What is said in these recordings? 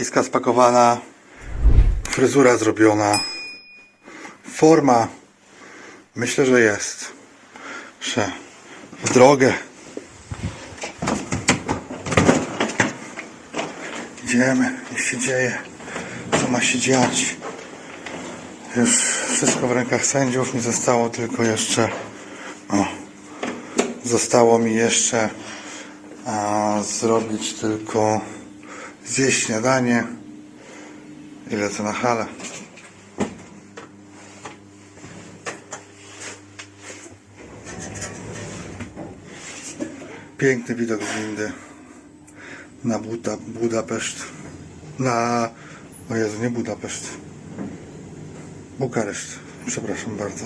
Walizka spakowana, fryzura zrobiona, forma myślę, że jest. Że w drogę. Idziemy, niech się dzieje, co ma się dziać. Już wszystko w rękach sędziów, mi zostało tylko jeszcze, o, zostało mi jeszcze a, zrobić tylko zjeść śniadanie i lecę na halę. Piękny widok z windy na Buda, Budapeszt. Na, o Jezu, nie Budapeszt. Bukareszt. Przepraszam bardzo.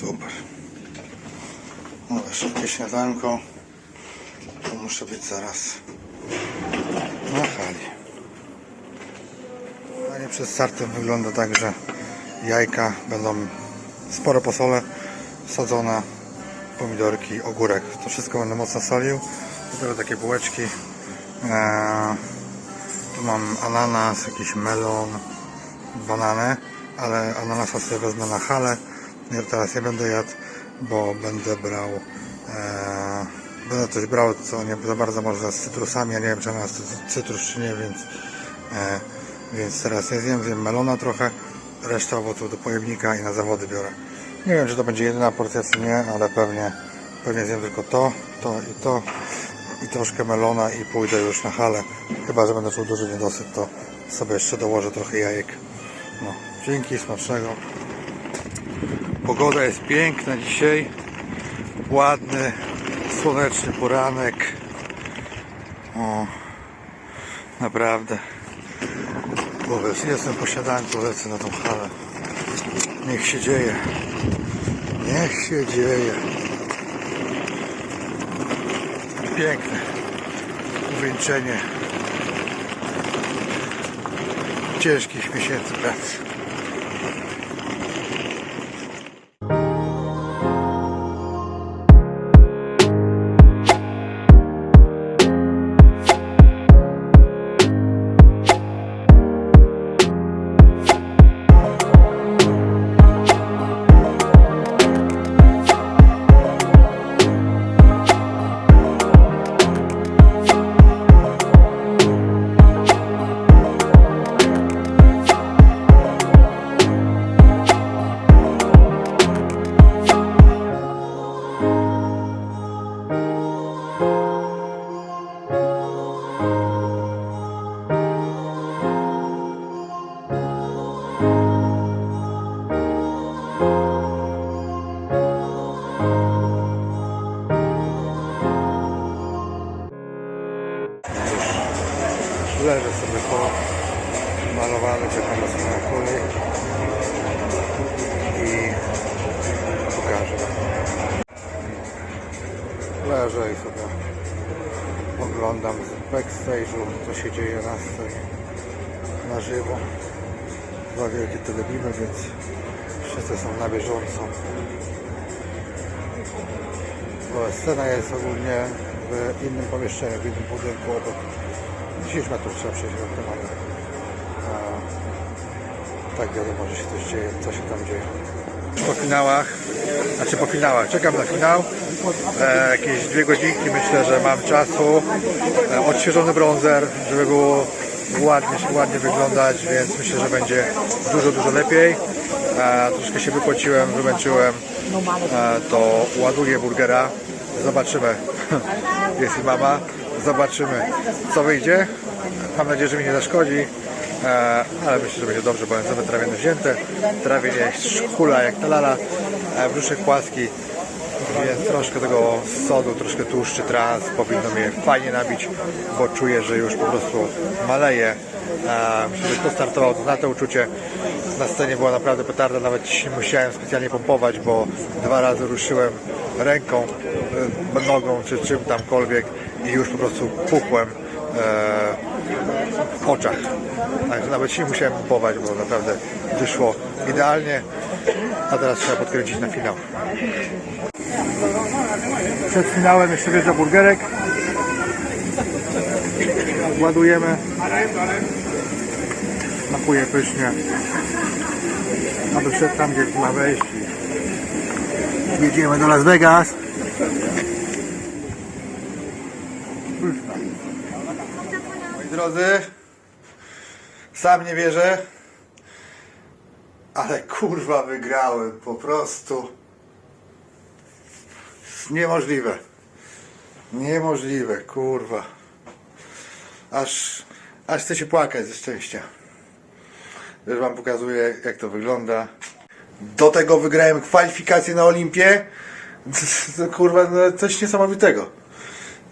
Super. No, szybkie śniadanko. Muszę być zaraz na hali. A nie przed startem wygląda tak, że jajka będą sporo posole sadzone, pomidorki, ogórek. To wszystko będę mocno solił. Do takie bułeczki. Eee, tu mam ananas, jakiś melon, banany, ale ananasa sobie wezmę na halę. Ja teraz nie będę jadł, bo będę brał eee, będę coś brał, co nie za bardzo może z cytrusami, ja nie wiem czy ona jest cytrus czy nie, więc e, więc teraz nie zjem, zjem melona trochę, resztę owoców do pojemnika i na zawody biorę. Nie wiem czy to będzie jedyna porcja czy nie, ale pewnie pewnie zjem tylko to, to i to i troszkę melona i pójdę już na halę. Chyba, że będę czuł duży niedosyt, to sobie jeszcze dołożę trochę jajek. No, dzięki, smacznego. Pogoda jest piękna dzisiaj. Ładny, słoneczny poranek. O, naprawdę. Bo wiesz, jestem po śniadanku, lecę na tą halę. Niech się dzieje. Niech się dzieje. Piękne uwieńczenie ciężkich miesięcy pracy. leżę i sobie oglądam z backstage'u, co się dzieje na scenie na żywo. Dwa wielkie telewizje, więc wszyscy są na bieżąco. Bo scena jest ogólnie w innym pomieszczeniu, w innym budynku obok. 10 metrów trzeba przejść ewentualnie. Tak wiadomo, że się coś dzieje, co się tam dzieje. Po finałach znaczy po finałach, czekam na finał. E, jakieś dwie godzinki myślę, że mam czasu. E, odświeżony bronzer, żeby było ładnie, ładnie wyglądać, więc myślę, że będzie dużo, dużo lepiej. E, troszkę się wypociłem, wymęczyłem, e, to ładuję burgera. Zobaczymy. Jest i mama. Zobaczymy, co wyjdzie. Mam nadzieję, że mi nie zaszkodzi. E, ale myślę, że będzie dobrze, bo będziemy trawienne wzięte. Trawienie szkula jak talala, brzuszek płaski, więc troszkę tego sodu, troszkę tłuszczy trans powinno mnie fajnie nabić, bo czuję, że już po prostu maleje. Myślę, że kto startował, to zna to uczucie. Na scenie była naprawdę petarda, nawet nie musiałem specjalnie pompować, bo dwa razy ruszyłem ręką, e, nogą czy czym tamkolwiek i już po prostu pukłem e, w oczach. Także nawet się musiałem kupować, bo naprawdę wyszło idealnie. A teraz trzeba podkręcić na finał. Przed finałem jeszcze wjeżdża burgerek. Ładujemy. Smakuje pysznie. Aby wszedł tam, gdzie ma wejść. Jedziemy do Las Vegas. Moi drodzy, sam nie wierzę, ale kurwa wygrałem po prostu. Niemożliwe. Niemożliwe, kurwa. Aż, aż chce się płakać ze szczęścia. Już wam pokazuję, jak to wygląda. Do tego wygrałem kwalifikacje na Olimpię. Kurwa, no, coś niesamowitego.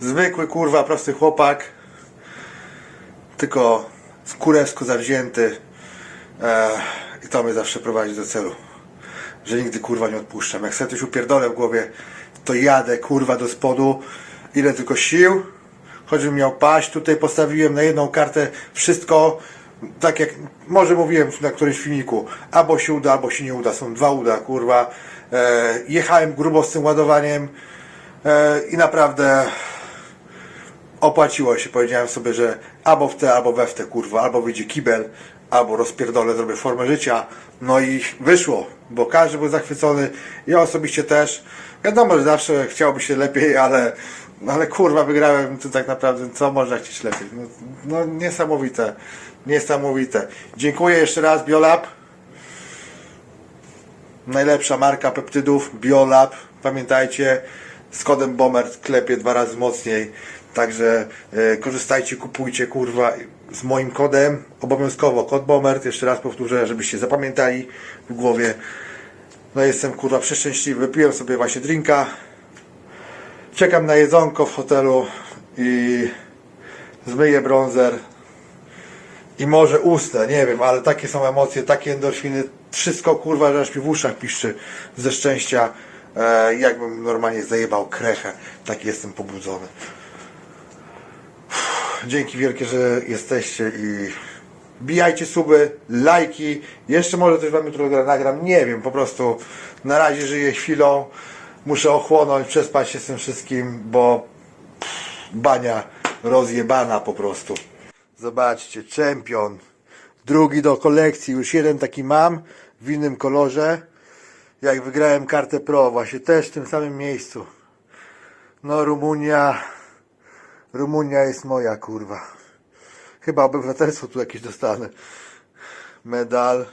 Zwykły, kurwa, prosty chłopak. Tylko z kurewsko zawzięty. E, I to mnie zawsze prowadzi do celu. Że nigdy, kurwa, nie odpuszczam. Jak sobie coś upierdolę w głowie, to jadę, kurwa, do spodu. Ile tylko sił. Choćbym miał paść, tutaj postawiłem na jedną kartę wszystko, tak jak może mówiłem na którymś filmiku, albo się uda, albo się nie uda, są dwa uda, kurwa. E, jechałem grubo z tym ładowaniem e, i naprawdę opłaciło się. Powiedziałem sobie, że albo w te, albo we w te, kurwa, albo wyjdzie kibel, albo rozpierdolę, zrobię formę życia. No i wyszło, bo każdy był zachwycony, ja osobiście też. Wiadomo, że zawsze chciałoby się lepiej, ale, ale kurwa, wygrałem to tak naprawdę, co można chcieć lepiej. No, no niesamowite, niesamowite. Dziękuję jeszcze raz Biolab. Najlepsza marka peptydów Biolab. Pamiętajcie, z kodem BOMER klepie dwa razy mocniej. Także e, korzystajcie, kupujcie kurwa z moim kodem. Obowiązkowo kod BOMER. Jeszcze raz powtórzę, żebyście zapamiętali w głowie. No jestem kurwa przeszczęśliwy. Wypiłem sobie właśnie drinka. Czekam na jedzonko w hotelu i zmyję bronzer i może usnę, nie wiem, ale takie są emocje, takie endorfiny, wszystko kurwa, że aż mi w uszach piszczy ze szczęścia, e, jakbym normalnie zajebał krechę, taki jestem pobudzony. Dzięki wielkie, że jesteście i bijajcie suby, lajki, jeszcze może coś wam jutro nagram, nie wiem, po prostu na razie żyję chwilą, muszę ochłonąć, przespać się z tym wszystkim, bo bania rozjebana po prostu. Zobaczcie, czempion. Drugi do kolekcji, już jeden taki mam w innym kolorze. Jak wygrałem kartę Pro, właśnie też w tym samym miejscu. No Rumunia, Rumunia jest moja kurwa. Chyba obywatelstwo tu jakieś dostanę. Medal.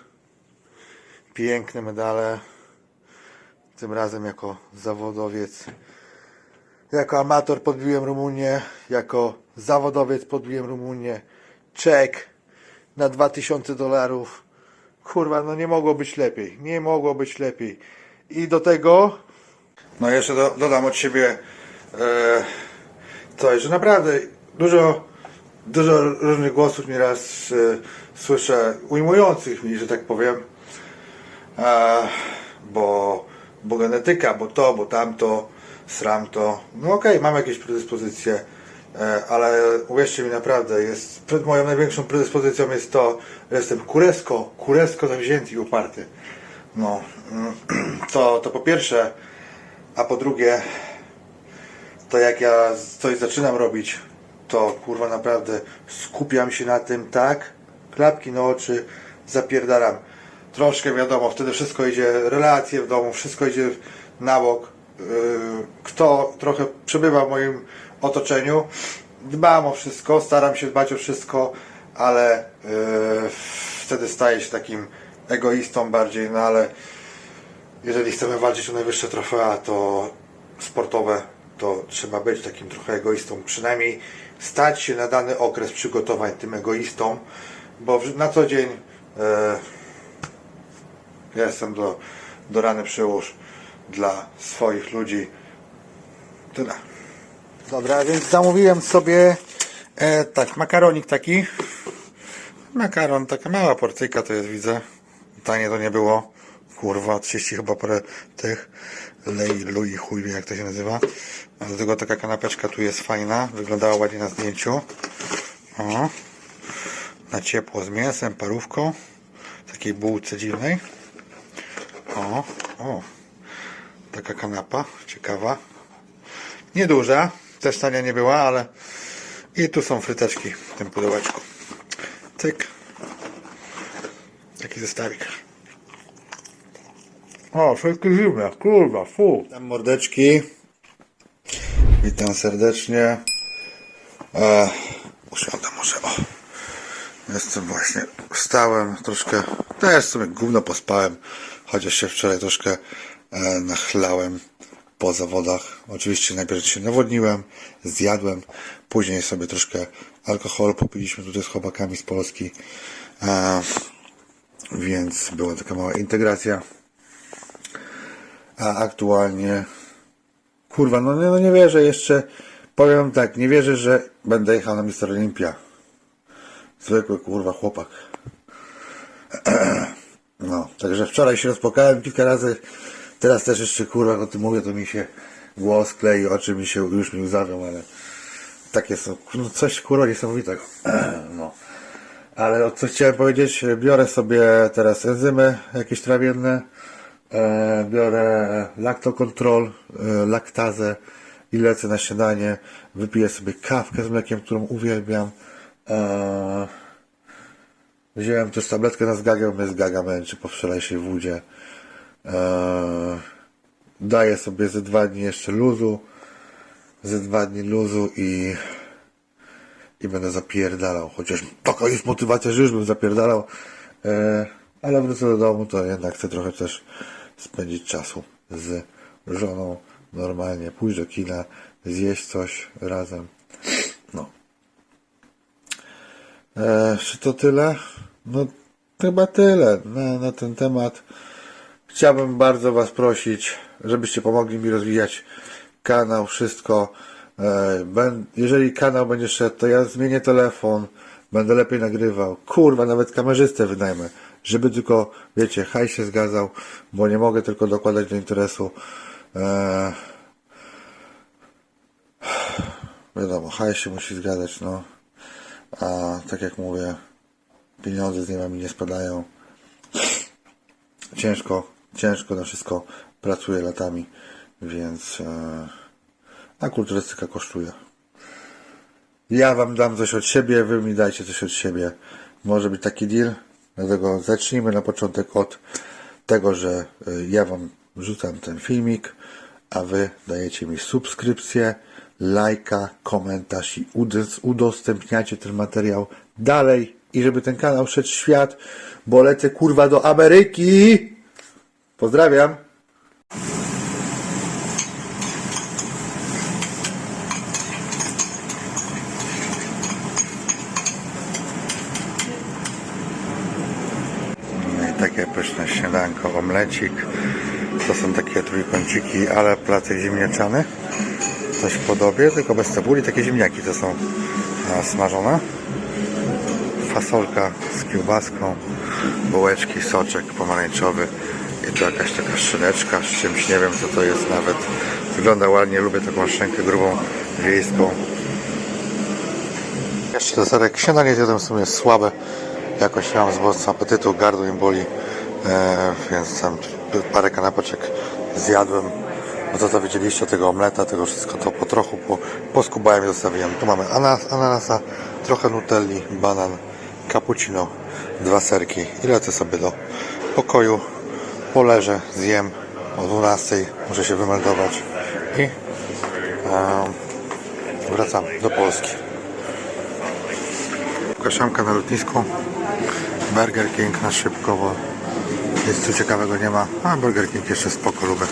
Piękne medale. Tym razem jako zawodowiec. Jako amator podbiłem Rumunię, jako zawodowiec podbiłem Rumunię. Czek na 2000 dolarów. Kurwa, no nie mogło być lepiej. Nie mogło być lepiej. I do tego, no jeszcze do, dodam od siebie e, coś, że naprawdę dużo, dużo różnych głosów nieraz e, słyszę, ujmujących mi, że tak powiem. E, bo, bo genetyka, bo to, bo tamto, sram to. No okej, mam jakieś predyspozycje. E, ale uwierzcie mi naprawdę, jest, przed moją największą predyspozycją jest to, że jestem kuresko, kuresko zawzięty i uparty. No, mm, to, to po pierwsze, a po drugie, to jak ja coś zaczynam robić, to kurwa naprawdę skupiam się na tym tak, klapki na oczy, zapierdalam. Troszkę wiadomo, wtedy wszystko idzie, relacje w domu, wszystko idzie na bok. Yy, Kto trochę przebywa w moim otoczeniu, dbam o wszystko, staram się dbać o wszystko, ale yy, wtedy staję się takim egoistą bardziej, no ale jeżeli chcemy walczyć o najwyższe trofea, to sportowe, to trzeba być takim trochę egoistą. Przynajmniej stać się na dany okres przygotowań tym egoistą, bo na co dzień e, ja jestem do, do rany przyłóż dla swoich ludzi. Tyle. Dobra, więc zamówiłem sobie e, tak, makaronik taki. Makaron, taka mała porcyjka to jest, widzę. Tanie to nie było. Kurwa, 30 chyba parę tych. Lej, lui, chuj jak to się nazywa. Do tego taka kanapeczka tu jest fajna. Wyglądała ładnie na zdjęciu. O. Na ciepło z mięsem, parówką. Takiej bułce dziwnej. O, o. Taka kanapa, ciekawa. Nieduża, też tania nie była, ale i tu są fryteczki w tym pudełeczku. Tyk. Taki zestawik. O, wszystkie zimne, kurwa, fu. Tam mordeczki. Witam serdecznie. E, usiądę może, o. Jestem właśnie, wstałem troszkę, też sobie gówno pospałem, chociaż się wczoraj troszkę e, nachlałem po zawodach. Oczywiście najpierw się nawodniłem, zjadłem, później sobie troszkę alkoholu popiliśmy tutaj z chłopakami z Polski, e, więc była taka mała integracja. A aktualnie, kurwa, no, nie- no nie wierzę jeszcze, powiem tak, nie wierzę, że będę jechał na Mister Olympia. Zwykły kurwa chłopak. No, także wczoraj się rozpłakałem kilka razy. Teraz też jeszcze kurwa o tym mówię, to mi się głos klei, oczy mi się już mi łzawią, ale takie są, no coś kurwa niesamowitego. No. Ale co chciałem powiedzieć, biorę sobie teraz enzymy jakieś trawienne, biorę lactocontrol, e, laktazę i lecę na śniadanie, wypiję sobie kawkę z mlekiem, którą uwielbiam. E, wziąłem też tabletkę na zgagę, mnie zgaga męczy po wczorajszej wódzie. E, daję sobie ze dwa dni jeszcze luzu, ze dwa dni luzu i i będę zapierdalał, chociaż taka jest motywacja, że już bym zapierdalał, e, ale wrócę do domu, to jednak chcę trochę też spędzić czasu z żoną, normalnie, pójść do kina, zjeść coś razem, no. E, czy to tyle? No, chyba tyle na, na ten temat. Chciałbym bardzo Was prosić, żebyście pomogli mi rozwijać kanał, wszystko. E, jeżeli kanał będzie szedł, to ja zmienię telefon, będę lepiej nagrywał. Kurwa, nawet kamerzystę wynajmę, żeby tylko, wiecie, haj się zgadzał, bo nie mogę tylko dokładać do interesu. E, wiadomo, haj się musi zgadzać, no. A tak jak mówię, pieniądze z nieba nie spadają ciężko, ciężko na wszystko pracuję latami, więc e, a kulturystyka kosztuje. Ja wam dam coś od siebie, wy mi dajcie coś od siebie. Może być taki deal, dlatego zacznijmy na początek od tego, że e, ja wam rzucam ten filmik, a wy dajecie mi subskrypcję, lajka, komentarz i udostępniacie ten materiał dalej i żeby ten kanał szedł w świat, bo lecę kurwa do Ameryki. Pozdrawiam. Takie pyszne śniadanko, omlecik. To są takie trójkąciki, ale placek ziemniaczany. Coś podobie, tylko bez cebuli. Takie ziemniaki to są smażone. Fasolka z kiełbaską, bułeczki, soczek pomarańczowy i tu jakaś taka szyneczka z czymś, nie wiem co to jest nawet. Wygląda ładnie, lubię taką szynkę grubą, wiejską. Jeszcze deserek. Śniadanie zjadłem w sumie słabe. Jakoś mam zbyt apetytu, gardło mi boli. E, więc tam parę kanapeczek zjadłem. No to to widzieliście, tego omleta, tego wszystko to po trochu po, poskubałem i zostawiłem. Tu mamy anas, ananasa, trochę nutelli, banan, cappuccino, dwa serki i lecę sobie do pokoju. Poleżę, zjem o 12, muszę się wymeldować i em, wracam do Polski. Kaszanka na lotnisku. Burger King na szybko, bo nic tu ciekawego nie ma. A Burger King jeszcze spoko lubię.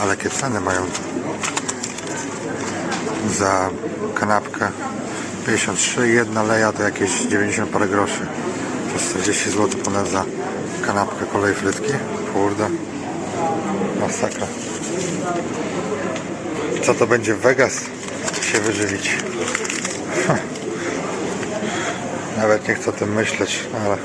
Ale jakie ceny mają za kanapkę 53, jedna leja to jakieś 90 parę groszy. To jest 40 zł ponad za kanapkę kolej frytki. Kurde. Masakra. Co to będzie w Vegas się wyżywić? Nawet nie chcę o tym myśleć, ale